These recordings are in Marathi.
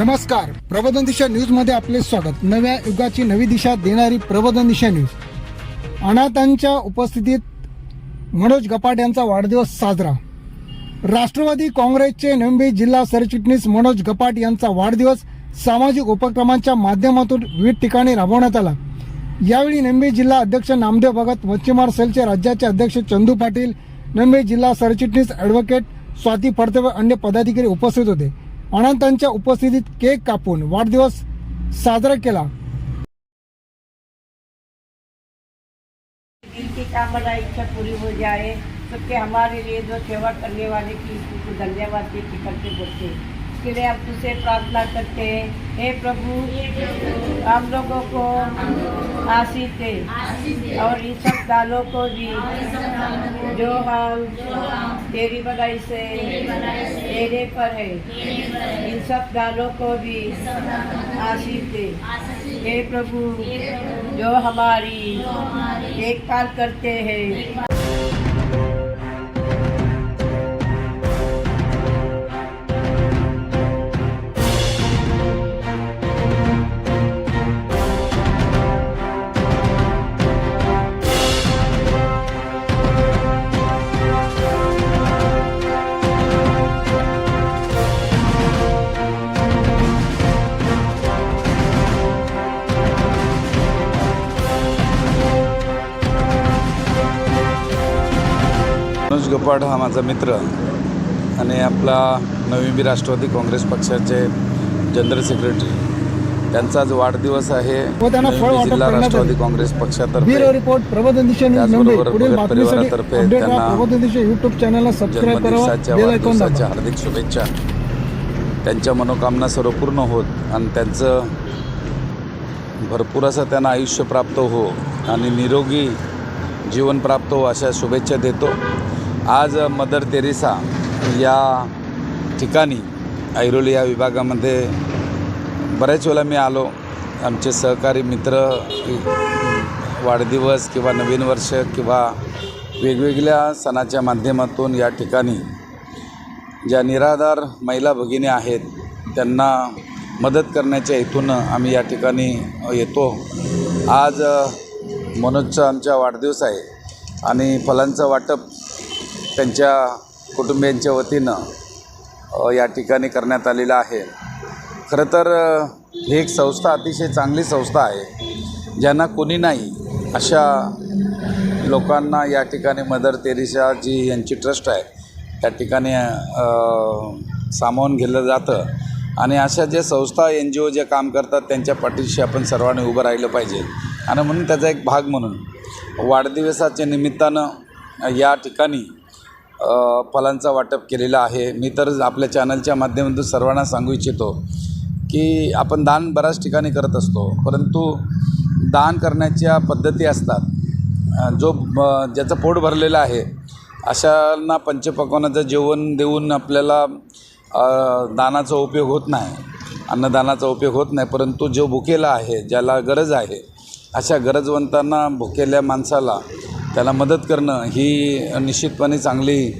नमस्कार. प्रबोधन दिशा न्यूजमध्ये आपले स्वागत. नव्या युगाची नवी दिशा देणारी प्रबोधन दिशा न्यूज. अनाथांच्या उपस्थितीत मनोज गपाट यांचा वाढदिवस साजरा. राष्ट्रवादी काँग्रेसचे नंबी जिल्हा सरचिटणीस मनोज गपाट यांचा वाढदिवस सामाजिक उपक्रमांच्या माध्यमातून विविध ठिकाणी राबवण्यात आला. यावेळी नंबी जिल्हा अध्यक्ष नामदेव भगत मच्छीमार सेलचे राज्याचे अध्यक्ष चंदू पाटील नंबी जिल्हा सरचिटणीस ॲडव्होकेट स्वाती फडते व अन्य पदाधिकारी उपस्थित होते. अनंतांच्या उपस्थितीत केक कापून वाढदिवस साजरा केला. जिनकी कामना इच्छा पूरी हो जाए सबके हमारे लिए जो सेवा करने वाले की धन्यवाद करते बोलते इसके लिए आप तुझसे प्रार्थना करते हैं। हे प्रभु, हम लोगों को आशीष दे और इन सब दालों को भी जो हम तेरी बनाई से तेरे पर है, इन सब दालों को भी आशीष दे। हे प्रभु, जो हमारी देखभाल करते हैं गपाड हा माझा मित्र आणि आपला नवी राष्ट्रवादी काँग्रेस पक्षाचे जनरल सेक्रेटरी. त्यांचा आज वाढदिवस आहे. जिल्हा राष्ट्रवादी. काँग्रेस पक्षातर्फे परिवारातर्फे त्यांना जन्मदिवसाच्या वाढदिवसाच्या हार्दिक शुभेच्छा. त्यांच्या मनोकामना सर्व पूर्ण होत आणि त्यांचं भरपूर असं त्यांना आयुष्य प्राप्त हो आणि निरोगी जीवन प्राप्त हो अशा शुभेच्छा देतो. आज मदर तेरेसा या ठिकाणी ऐरोली या विभागामध्ये बऱ्याच वेळेला मी आलो. आमचे सहकारी मित्र वाढदिवस किंवा नवीन वर्ष किंवा वेगवेगळ्या सणाच्या माध्यमातून या ठिकाणी ज्या निराधार महिला भगिनी आहेत त्यांना मदत करण्याच्या हेतूनं आम्ही या ठिकाणी येतो. आज मनोजचा आमचा वाढदिवस आहे आणि फलांचं वाटप त्यांच्या कुटुंबियांच्या वतीनं या ठिकाणी करण्यात आलेलं आहे. खरं तर ही एक संस्था अतिशय चांगली संस्था आहे ज्यांना कोणी नाही अशा लोकांना या ठिकाणी मदर तेरेसा जी यांची ट्रस्ट आहे त्या ठिकाणी सामावून घेतलं जातं. आणि अशा ज्या संस्था एन जी ओ जे काम करतात त्यांच्या पाठीशी आपण सर्वांनी उभं राहिलं पाहिजे. आणि म्हणून त्याचा एक भाग म्हणून वाढदिवसाच्या निमित्तानं या ठिकाणी फलांचं वाटप केलेलं आहे. मी तर आपल्या चॅनलच्या माध्यमातून सर्वांना सांगू इच्छितो की आपण दान बऱ्याच ठिकाणी करत असतो. परंतु दान करण्याच्या पद्धती असतात. जो ज्याचं पोट भरलेलं आहे अशांना पंचपक्वानाचं जेवण देऊन आपल्याला दानाचा उपयोग होत नाही. अन्नदानाचा उपयोग होत नाही. परंतु जो भुकेला आहे ज्याला गरज आहे अशा गरजवंतांना भुकेल्या माणसाला त्याला मदत करणं ही निश्चितपणे चांगली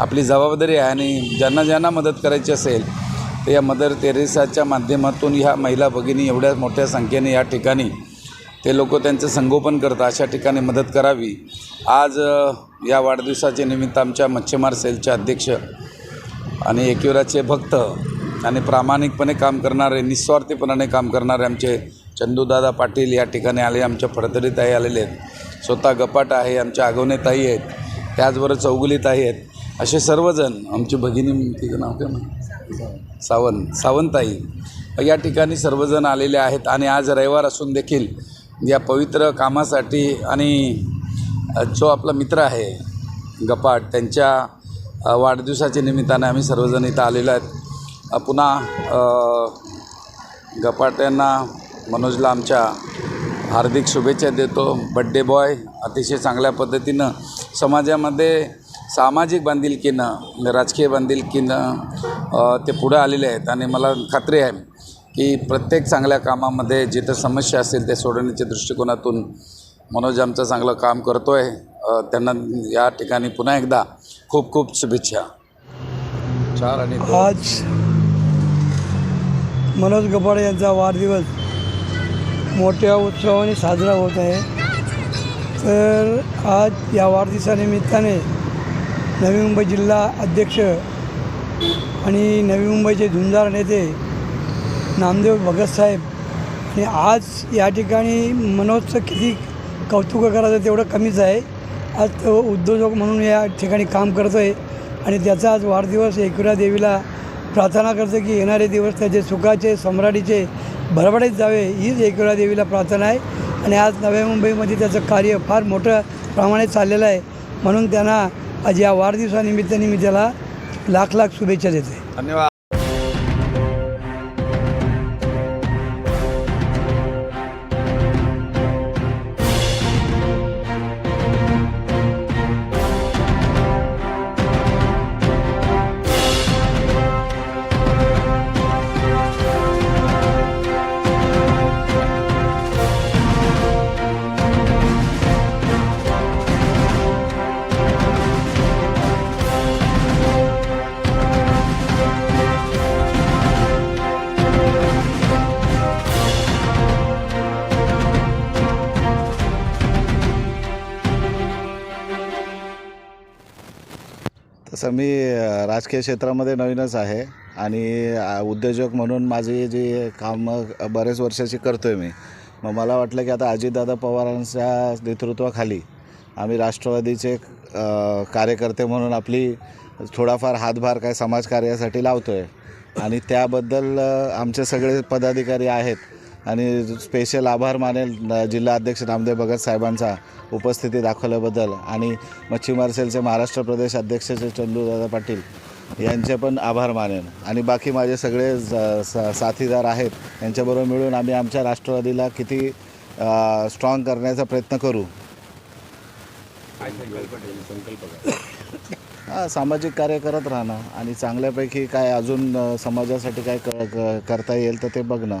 आपली जबाबदारी आहे आणि ज्यांना ज्यांना मदत करायची असेल तर या मदर तेरेसाच्या माध्यमातून ह्या महिला भगिनी एवढ्या मोठ्या संख्येने या ठिकाणी ते लोक त्यांचं संगोपन करतात अशा ठिकाणी मदत करावी. आज या वाढदिवसाच्या निमित्त आमच्या मच्छीमार सेलचे अध्यक्ष आणि एकविराचे भक्त आणि प्रामाणिकपणे काम करणारे निस्वार्थीपणाने काम करणारे आमचे चंदूदादा पाटील या ठिकाणी आले आमच्या फडतरीताई आलेले आहेत. स्वतः गपाट आहे आमच्या आगवणेताई आहेत त्याचबरोबर चौगुलीताई आहेत असे सर्वजण आमची भगिनी तिचं नाव काय म्हणा? सावंत सावंताई या ठिकाणी सर्वजण आलेले आहेत आणि आज रविवार असून देखील या पवित्र कामासाठी आणि जो आपला मित्र आहे गपाट त्यांच्या वाढदिवसाच्या निमित्ताने आम्ही सर्वजण इथं आलेलो आहेत. पुन्हा गपाट्यांना गपाट यांना मनोजला आमच्या हार्दिक शुभेच्छा देतो. बड्डे बॉय अतिशय चांगल्या पद्धतीनं समाजामध्ये सामाजिक बांधिलकीनं राजकीय बांधिलकीनं ते पुढं आलेले आहेत. आणि मला खात्री आहे की प्रत्येक चांगल्या कामामध्ये जिथं समस्या असेल ते सोडवण्याच्या दृष्टिकोनातून मनोज आमचं चांगलं काम करतो आहे त्यांना या ठिकाणी पुन्हा एकदा खूप खूप शुभेच्छा. चार आणि आज मनोज गपाडे यांचा वाढदिवस मोठ्या उत्सवाने साजरा होत आहे. तर आज या वाढदिवसानिमित्ताने नवी मुंबई जिल्हा अध्यक्ष आणि नवी मुंबईचे झुंजार नेते नामदेव भगतसाहेब आणि आज या ठिकाणी मनोजचं किती कौतुक करायचं तेवढं कमीच आहे. आज तो उद्योजक म्हणून या ठिकाणी काम करतो आहे आणि त्याचा आज वाढदिवस एकविरा देवीला प्रार्थना करतो की येणारे दिवस त्याचे सुखाचे सम्राटीचे भरभडेच जावे हीच एकविरा देवीला प्रार्थना आहे. आणि आज नव्या मुंबईमध्ये त्याचं कार्य फार मोठं प्रमाणात चाललेलं आहे. म्हणून त्यांना आज या वाढदिवसानिमित्ताने मी त्याला लाख लाख शुभेच्छा देते धन्यवाद. तसं मी राजकीय क्षेत्रामध्ये नवीनच आहे आणि उद्योजक म्हणून माझी जी कामं बरेच वर्षाची करतो आहे मी. मग मला वाटलं की आता अजितदादा पवारांच्या नेतृत्वाखाली आम्ही राष्ट्रवादीचे कार्यकर्ते म्हणून आपली थोडाफार हातभार काय समाजकार्यासाठी लावतो आहे आणि त्याबद्दल आमचे सगळे पदाधिकारी आहेत. आणि स्पेशल आभार मानेल जिल्हा अध्यक्ष रामदेव भगत साहेबांचा उपस्थिती दाखवल्याबद्दल. आणि मच्छीमार सेलचे महाराष्ट्र प्रदेश अध्यक्ष चंदूदादा पाटील यांचे पण आभार मानेन. आणि बाकी माझे सगळे सा- साथीदार आहेत यांच्याबरोबर मिळून आम्ही आमच्या राष्ट्रवादीला किती स्ट्रॉंग करण्याचा प्रयत्न करू. हां सामाजिक कार्य करत राहणं आणि चांगल्यापैकी काय अजून समाजासाठी काय क क- करता येईल तर ते बघणं.